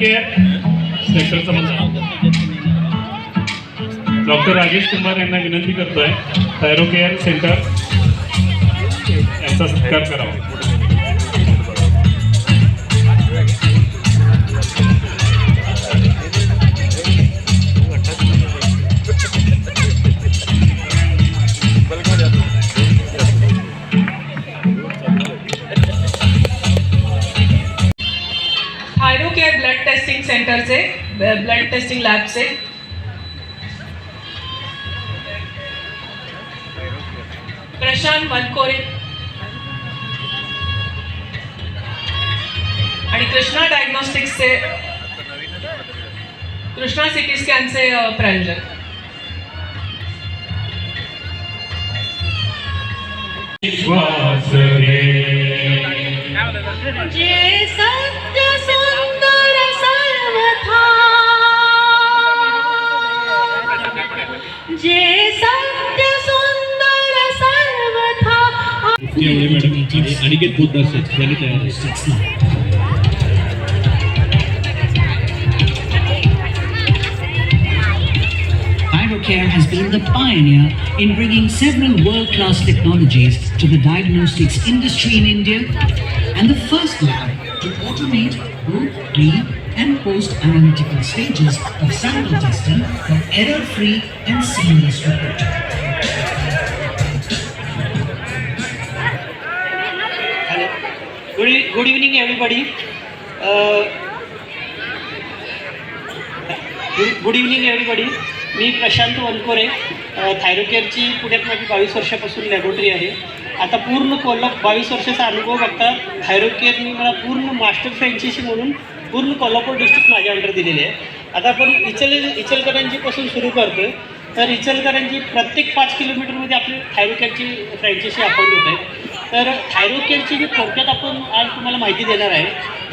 टक्के सेंटरचं म्हणतो डॉक्टर राजेश कुमार यांना विनंती करतोय थायरो केअर सेंटर यांचा सत्कार करावा. सेंटरचे ब्लड टेस्टिंग लॅबचे. प्रशांत मनकोरे. आणि कृष्णा डायग्नोस्टिक्सचे कृष्णा सिटी स्कॅनचे प्रायोजक. Vishwas अनिकेत पोद्दार साहेब त्यांनी तयार आहे Thyrocare has been the pioneer in bringing several world-class technologies to the diagnostics industry in India and the first lab to automate both pre and post-analytical stages of sample testing for error-free and seamless reporting. Good good evening everybody Uh, good evening everybody मी प्रशांत वनकोरे थायरोकेअरची पुण्यात माझी बावीस वर्षापासून laboratory आहे आता पूर्ण कोल्हा बावीस वर्षाचा अनुभव बघता थायरोकेअरनी मला पूर्ण मास्टर फ्रँचायसी म्हणून पूर्ण कोल्हापूर डिस्ट्रिक्ट माझ्या अंडर दिलेली आहे. आता आपण इचल इचलकरांजीपासून सुरू करतो तर इचलकरांची प्रत्येक पाच किलोमीटरमध्ये आपली थायरोकेअरची फ्रँचायसी अपॉइंट होत. आहे तर थायरोकेअरची जी थोडक्यात आपण आज तुम्हाला माहिती देणार आहे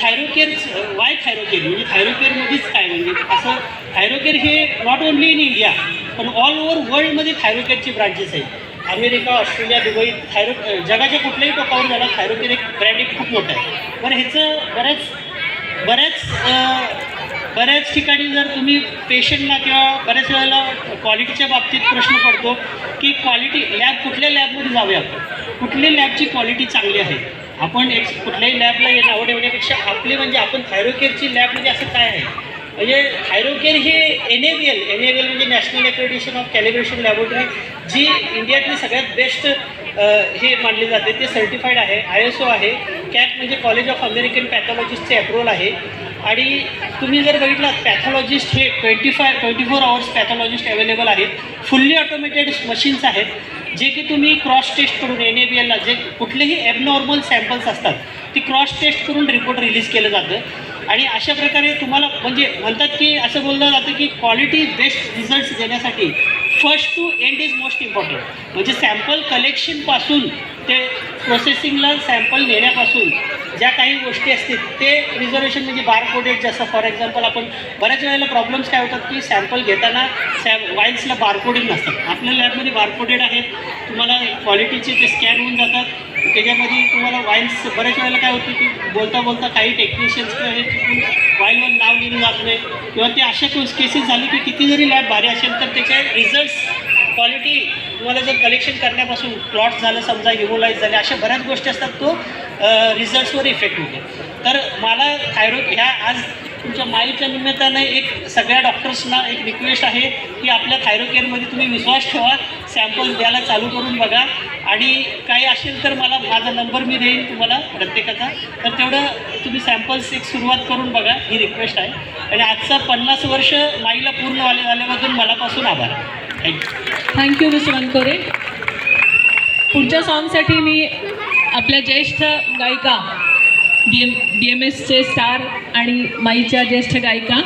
थायरोकेअर वाय थायरोकेअर म्हणजे थायरोकेअरमध्येच काय? म्हणजे असं थायरोकेअर हे नॉट ओनली इन इंडिया पण ऑल ओव्हर वर्ल्डमध्ये थायरोकेअरची ब्रांचेस आहेत. अमेरिका ऑस्ट्रेलिया दुबई थायरो जगाच्या कुठल्याही टोकावर झाला थायरोकेअर एक ब्रँड एक खूप मोठं आहे. पण ह्याचं बऱ्याच बऱ्याच बऱ्याच ठिकाणी जर तुम्ही पेशंटला किंवा बऱ्याच वेळेला क्वालिटीच्या बाबतीत प्रश्न पडतो की क्वालिटी लॅब कुठल्या लॅबमध्ये जावे आपण? कुठली लॅबची क्वालिटी चांगली आहे? आपण एक कुठल्याही लॅबला येणं आवड ठेवण्यापेक्षा आपली म्हणजे आपण थायरोकेअरची लॅब म्हणजे असं काय आहे? म्हणजे थायरोकेअर हे N A B L N A B L म्हणजे national accreditation of calibration laboratory जी इंडियातली सगळ्यात बेस्ट हे मानले जाते. ते सर्टिफाईड आहे आय एस ओ आहे. कॅप म्हणजे कॉलेज ऑफ अमेरिकन पॅथॉलॉजिस्टचे अप्रुव्हल आहे. आणि तुम्ही जर बघितलात पॅथॉलॉजिस्ट हे twenty five twenty four hours pathologist available आहेत. फुल्ली ऑटोमेटेड मशीन्स आहेत जे की तुम्ही क्रॉस टेस्ट करून एन ए बी एलला जे कुठलेही ॲबनॉर्मल सॅम्पल्स असतात ती क्रॉस टेस्ट करून रिपोर्ट रिलीज केलं जातं. आणि अशा प्रकारे तुम्हाला म्हणजे म्हणतात की असं बोललं जातं की क्वालिटी बेस्ट रिझल्ट्स देण्यासाठी first to end is most important म्हणजे सॅम्पल कलेक्शनपासून ते प्रोसेसिंगला सॅम्पल नेण्यापासून ज्या काही गोष्टी असतील ते रिझर्वेशन म्हणजे बार कोडेड जसं फॉर एक्झाम्पल आपण बऱ्याच वेळेला प्रॉब्लेम्स काय होतात की सॅम्पल घेताना सॅम वाईल्सला बारकोडिंग नसतात. आपल्या लॅबमध्ये बारकोडेड आहेत तुम्हाला क्वालिटीचे ते स्कॅन होऊन जातात. त्याच्यामध्ये तुम्हाला वाईल्स बऱ्याच वेळेला काय होतं की बोलता बोलता काही टेक्निशियन्स हे चुकून वाईलवर नाव लिहिलं जात नाही. किंवा ते अशा केसेस झाले की किती जरी लॅब भारी असेल तर त्याचे रिझल्ट्स क्वालिटी तुम्हाला जर कलेक्शन करण्यापासून प्लॉट झालं समजा हिमोलाईज झाले अशा बऱ्याच गोष्टी असतात तो रिझल्ट्सवर इफेक्ट होतो. तर मला थायरॉइड ह्या आज तुमच्या माईच्या निमित्तानं एक सगळ्या डॉक्टर्सना एक रिक्वेस्ट आहे की आपल्या थायरोकेअरमध्ये तुम्ही विश्वास ठेवा सॅम्पल द्यायला चालू करून बघा. आणि काही असेल तर मला माझा नंबर मी देईन तुम्हाला प्रत्येकाचा. तर तेवढं तुम्ही सॅम्पल्स एक सुरुवात करून बघा ही रिक्वेस्ट आहे. आणि आजचा पन्नास वर्ष माईला पूर्ण वाले झाल्याबद्दल मनापासून आभार. थँक्यू थँक्यू मिस वनकोरे पुढच्या सॉन्गसाठी मी आपल्या ज्येष्ठ गायिका डी एम डी एम एसचे स्टार आणि माईच्या ज्येष्ठ गायिका